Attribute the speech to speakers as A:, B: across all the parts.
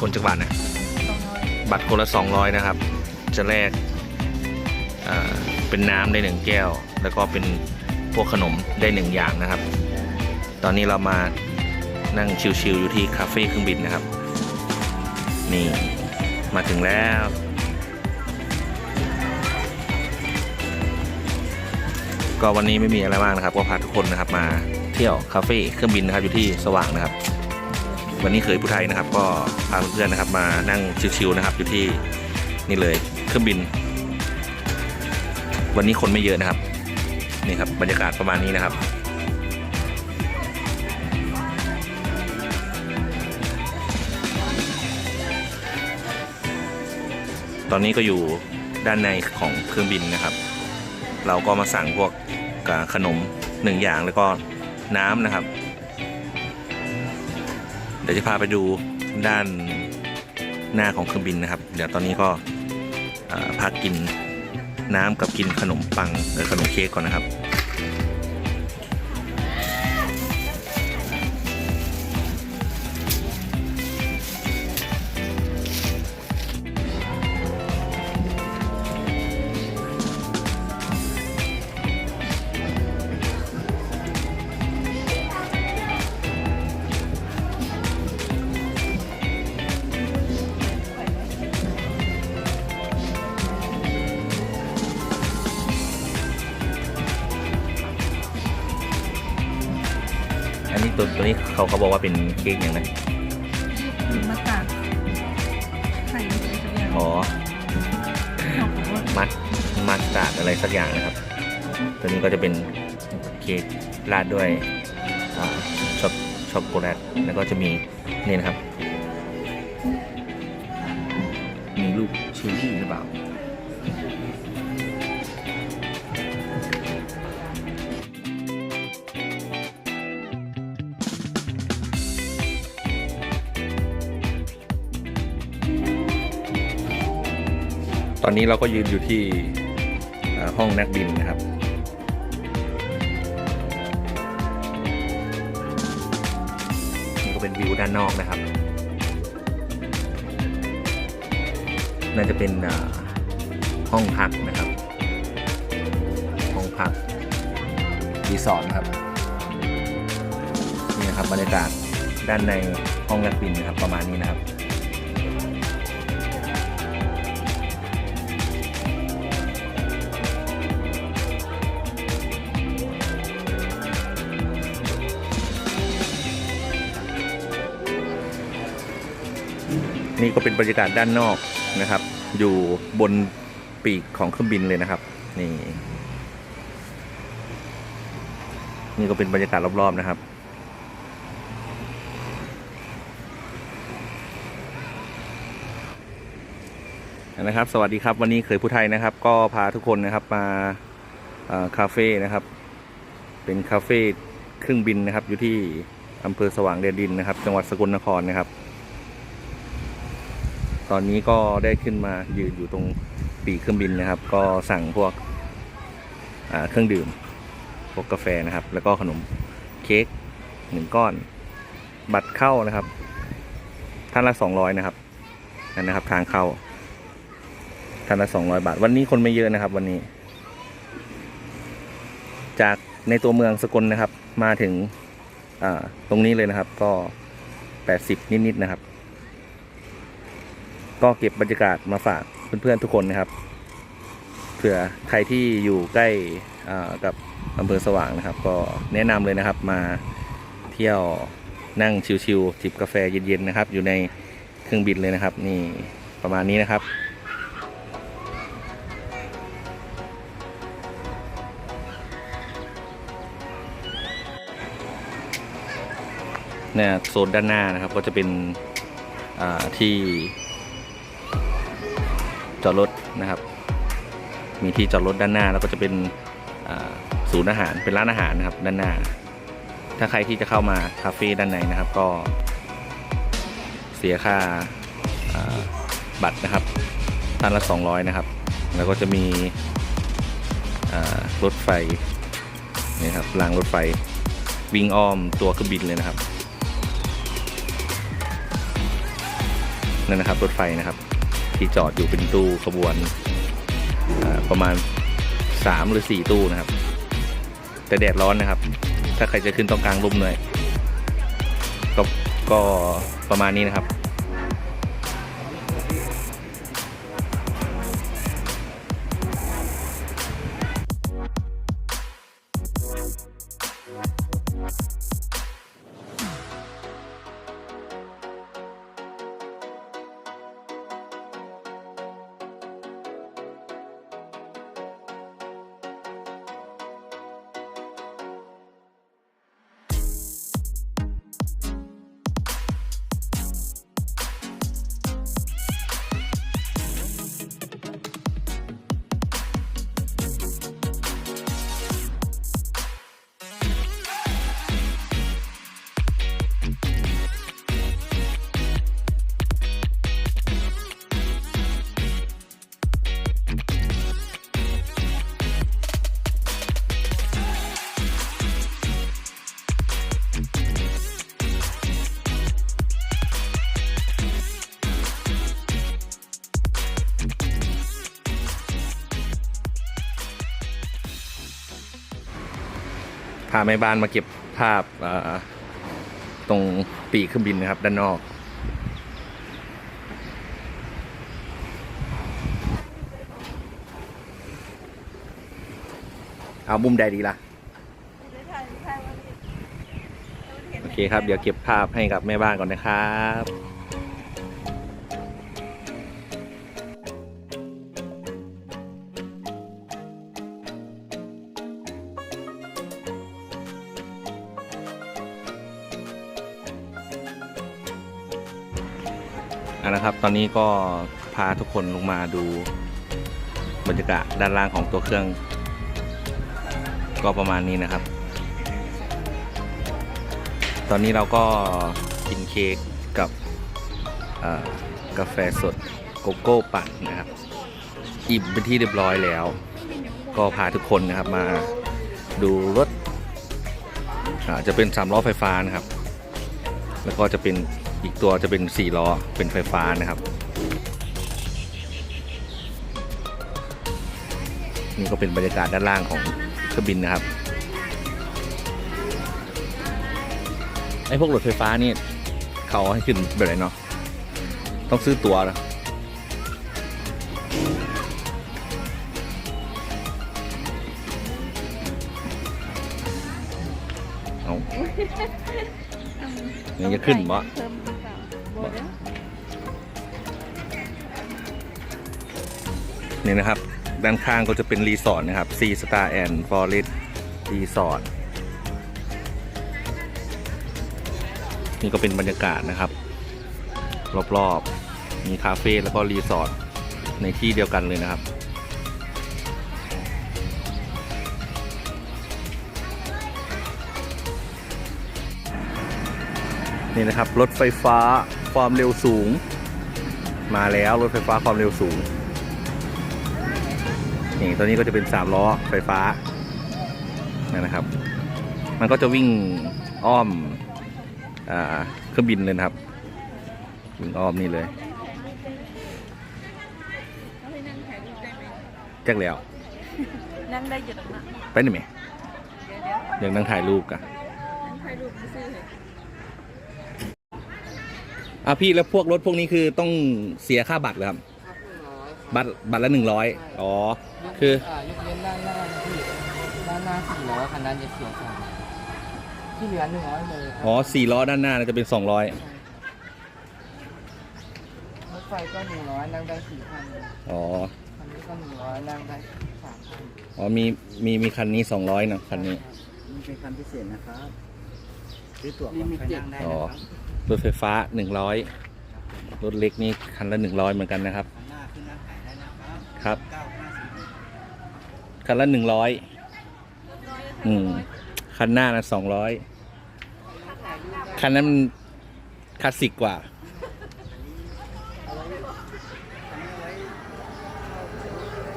A: คนจังหวัดนะ
B: สองร้อย
A: บัตรคนละ 200 นะครับ จะแลกเอ่อเป็นน้ำได้หนึ่งแก้ว แล้วก็เป็นพวกขนมได้หนึ่งอย่างนะครับ ตอนนี้เรามานั่งชิลๆอยู่ที่คาเฟ่เครื่องบินนะครับ นี่มาถึงแล้วก็วันนี้ไม่มีอะไรมากนะครับ ก็พาทุกคนนะครับมาเที่ยวคาเฟ่เครื่องบินนะครับอยู่ที่สว่างนะครับ วันนี้เคยผู้ไทยนะครับ ก็พาเพื่อนๆนะครับ มานั่งชิวๆนะครับ อยู่ที่นี่เลยเครื่องบิน วันนี้คนไม่เยอะนะครับนี่ครับบรรยากาศประมาณนี้นะครับตอนนี้ก็อยู่ด้านในของเครื่องบินนะครับ เราก็มาสั่งพวกขนมหนึ่งอย่างแล้วก็น้ำนะครับ ดี๋ยวจะพาไปดูด้านหน้าของเครื่องบินนะครับ เดี๋ยวตอนนี้ก็พักกินน้ำกับกินขนมปังหรือขนมเค้กก่อนนะครับ ตัวตัวนี้เขาเขาบอกว่าเป็นเค้กอย่างนะ
B: มาตากไข่อะไรสักอย่าง
A: อ๋อ
B: ชอบบอกว่า
A: มัดมัดตาดอะไรสักอย่างนะครับ ตัวนี้ก็จะเป็นเค้กราดด้วยอ่าช็อกช็อกโกแลตแล้วก็จะมีนี่นะครับ มีลูกเชอร์รี่หรือเปล่า อนนี้เราก็ยืนอยู่ที่ห้องนักบินนะครับ นี่ก็เป็นวิวด้านนอกนะครับ น่าจะเป็นห้องพักนะครับ ห้องพักรีสอร์ทครับนี่นะครับบรรยากาศด้านในห้องนักบินนะครับประมาณนี้นะครับ นี่ก็เป็นบรรยากาศด้านนอกนะครับ อยู่บนปีกของเครื่องบินเลยนะครับ นี่ นี่ก็เป็นบรรยากาศรอบๆนะครับนะครับ สวัสดีครับวันนี้เคยผู้ไทยนะครับ ก็พาทุกคนนะครับมาคาเฟ่นะครับ เป็นคาเฟ่เครื่องบินนะครับ อยู่ที่อำเภอสว่างแดนดินนะครับ จังหวัดสกลนครนะครับ ตอนนี้ก็ได้ขึ้นมายืนอยู่ตรงปีเครื่องบินนะครับ ก็สั่งพวกเครื่องดื่ม พวกกาแฟนะครับ แล้วก็ขนมเค้กหนึ่งก้อน บัตรเข้านะครับ ท่านละสองร้อยนะครับนั่นนะครับ ทางเข้า ท่านละสองร้อยบาท วันนี้คนไม่เยอะนะครับ วันนี้ จากในตัวเมืองสกลนะครับ มาถึงตรงนี้เลยนะครับ ก็แปดสิบนิดๆนะครับ ก็เก็บบรรยากาศมาฝากเพื่อนๆทุกคนนะครับ เผื่อใครที่อยู่ใกล้อ่ากับอำเภอสว่างนะครับ ก็แนะนำเลยนะครับมาเที่ยวนั่งชิวๆจิบกาแฟเย็นๆนะครับ อยู่ในเครื่องบินเลยนะครับ นี่ประมาณนี้นะครับเนี่ยโซนด้านหน้านะครับก็จะเป็นอ่าที่ จอดรถนะครับ มีที่จอดรถด้านหน้าแล้วก็จะเป็นศูนย์อาหารเป็นร้านอาหารนะครับ ด้านหน้า ถ้าใครที่จะเข้ามาคาเฟ่ด้านในนะครับ ก็ เสียค่าบัตรนะครับท่านละ 200 นะครับ แล้วก็จะมีรถไฟนี่ครับรางรถไฟวิ่งอ้อมตัวเครื่องบินเลยนะครับนั่นนะครับรถไฟนะครับ ที่จอดอยู่เป็นตู้ขบวนประมาณสามหรือสี่ตู้นะครับ แต่แดดร้อนนะครับ ถ้าใครจะขึ้นต้องกลางร่มหน่อยก็ก็ประมาณนี้นะครับาแม่บ้านมาเก็บภาพเอ่อตรงปีกเครื่องบินนะครับ ด้านนอก เอามุมใดดีล่ะ โอเคครับ เดี๋ยวเก็บภาพให้กับแม่บ้านก่อนนะครับ เอาละครับ ตอนนี้ก็พาทุกคนลงมาดูบรรยากาศด้านล่างของตัวเครื่อง ก็ประมาณนี้นะครับ ตอนนี้เราก็กินเค้กกับกาแฟสดโกโก้ปั่นนะครับ อิ่มเป็นที่เรียบร้อยแล้ว ก็พาทุกคนนะครับมาดูรถอ่าจะเป็นสามล้อไฟฟ้านะครับ แล้วก็จะเป็น อีกตัวจะเป็นสี่ล้อเป็นไฟฟ้านะครับ นี่ก็เป็นบรรยากาศด้านล่างของเครื่องบินนะครับไอ้พวกรถไฟฟ้านี่เขาให้ขึ้นแบบไหนเนาะต้องซื้อตั๋วนะเอายังจะขึ้นบ่
B: เพิ่มหรือเปล่าบ่
A: นี่นะครับ ด้านข้างก็จะเป็นรีสอร์ทนะครับ Sea Star and Forest Resort นี่ก็เป็นบรรยากาศนะครับ รอบๆ มีคาเฟ่แล้วก็รีสอร์ทในที่เดียวกันเลยนะครับนี่นะครับ รถไฟฟ้าความเร็วสูง มาแล้วรถไฟฟ้าความเร็วสูง นี่ตัวนี้ก็จะเป็น3ล้อไฟฟ้านั่นนะครับ มันก็จะวิ่งอ้อมอาเครื่องบินเลยนะครับ วิ่งอ้อมนี่เลย
B: เอาไปนั่งถ่ายรูปได้ไหม
A: แจ็คแล้ว
B: นั่งได้อยู่ตรงนั้น
A: ไปหน่อยไหม
B: เดี๋ยวเดี๋ยว
A: ยังนั่งถ่ายรูปกัน
B: นั่งถ่ายรูปซื้อๆเลย
A: อะพี่แล้วพวกรถพวกนี้คือต้องเสียค่าบัตรเหรอครับ บัตรบัตรละหนึ่งร้อยอ๋อ คือ
C: ยกเว้นด้านหน้านะพี่ด้านหน้าสี่ร้อยคันนั้นจะเสียสามที่เหลือหนึ่งร้อยเลยครั
A: อ๋อสี่ล้อด้านหน้าจะเป็นสองร้อย
C: รถไฟก็หนึ่งร้อยนั่งได้สี่พัน
A: อ๋อ
C: คันนี้ก็หนึ่งร้อยนั่งได้สามพัน
A: อ๋อ มี มี มีคันนี้สองร้อยนะคันนี้
D: นี่เป็นคันพิเศษนะครับซื้อตั๋วก่อนค่อยนั่งได้
A: อ๋อ
D: นะครับ
A: รถไฟฟ้าหนึ่งร้อยรถเล็กนี่คันละหนึ่งร้อยเหมือนกันนะครับ
D: ข้างหน้าขึ้นนั่งถ่ายได้นะ ครับ
A: ครับ
D: เก้าห้าสิบ
A: คันละหนึ่งร้อยอืมคันหน้านะสองร้อยคันนั้นมันคลาสสิกกว่า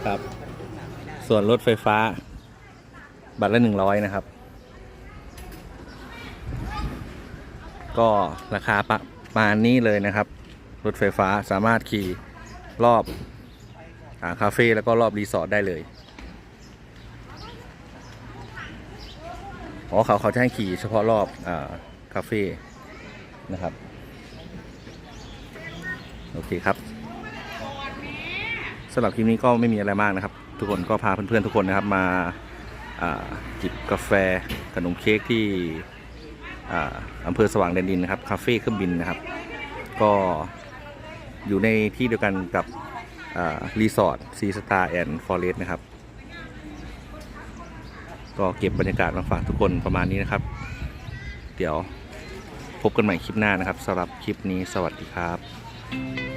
A: ครับ ส่วนรถไฟฟ้า บัตรละหนึ่งร้อยนะครับ ก็ราคาประมาณนี้เลยนะครับ รถไฟฟ้าสามารถขี่รอบอา คาเฟ่แล้วก็รอบรีสอร์ทได้เลย อ๋อเขาเขาจะให้ขี่เฉพาะรอบอาคาเฟ่นะครับ โอเคครับสำหรับคลิปนี้ก็ไม่มีอะไรมากนะครับ ทุกคนก็พาเพื่อนๆทุกคนนะครับมาจิบกาแฟขนมเค้กที่ออำเภอสว่างแดนดินนะครับคาเฟ่เครื่องบินนะครับ ก็อยู่ในที่เดียวกันกับ รีสอร์ทซีสตาร์แอนด์ฟอเรสต์นะครับ ก็เก็บบรรยากาศมาฝากทุกคนประมาณนี้นะครับ เดี๋ยวพบกันใหม่คลิปหน้านะครับสำหรับคลิปนี้สวัสดีครับ